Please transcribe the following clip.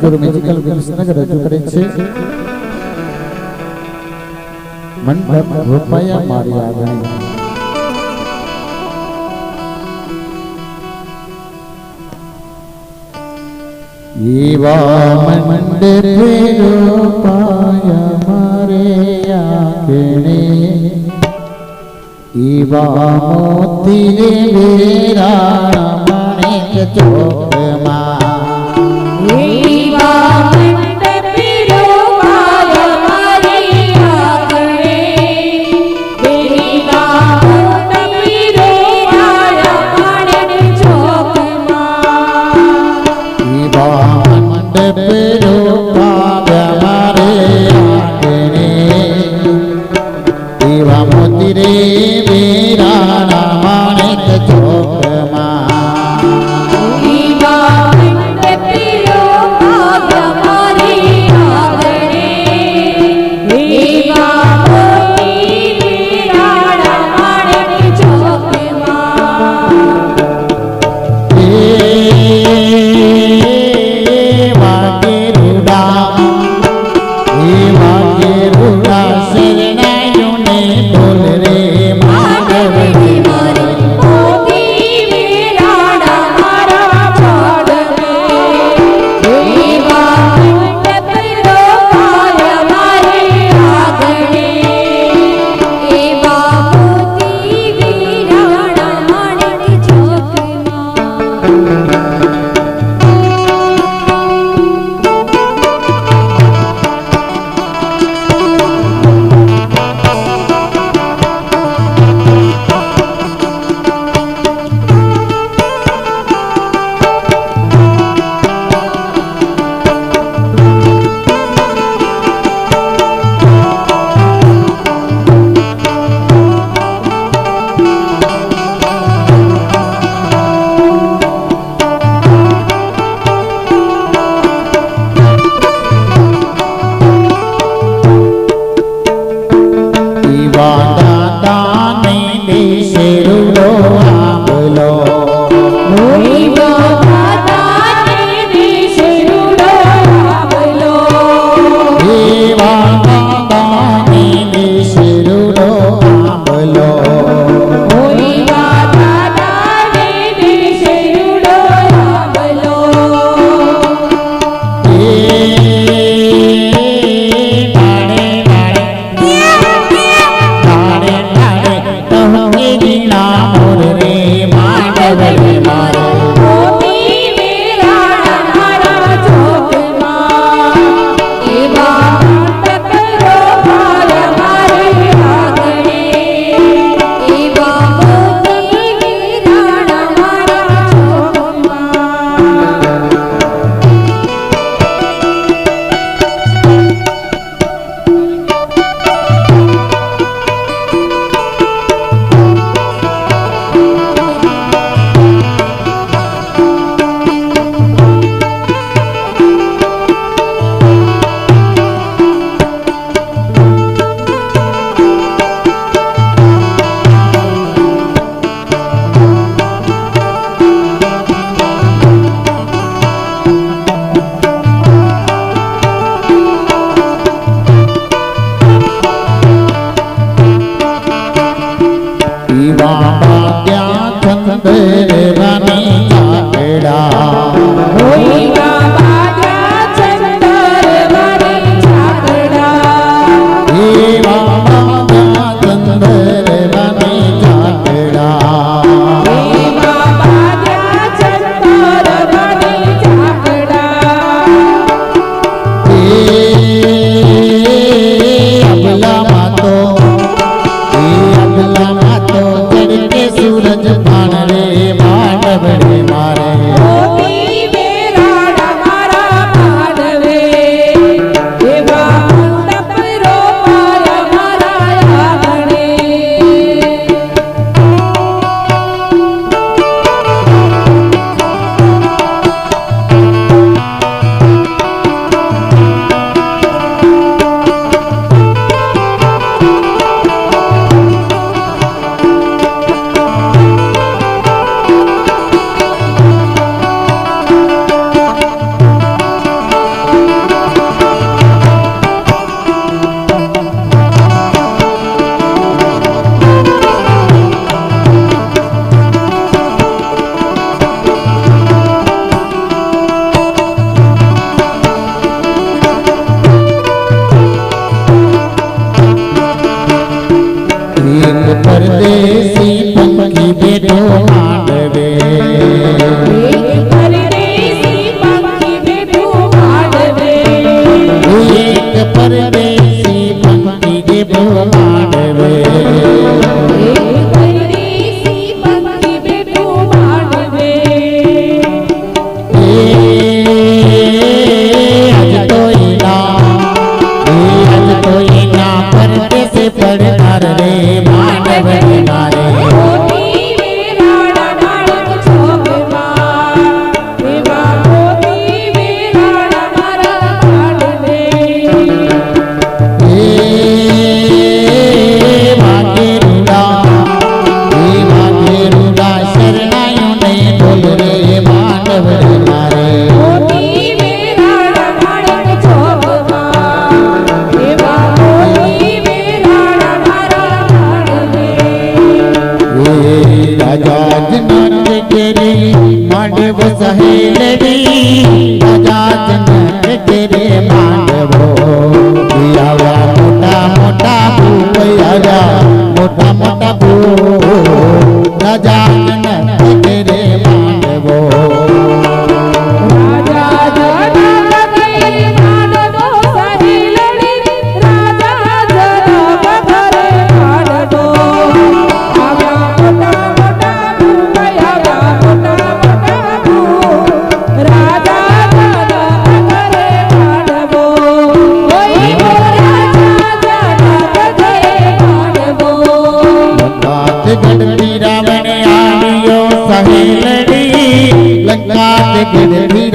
ગુરુ મેજિકલ વિલ્સનગર મારે એવા મોતી વેરા માણેક ચોકમાં रो ಮಾಡವೇ मांडव सहेलड़ी गजाजन तेरे मांडवो पियावा मोटा मोटा भूपया मोटा मोटा भू गजा কেঁদে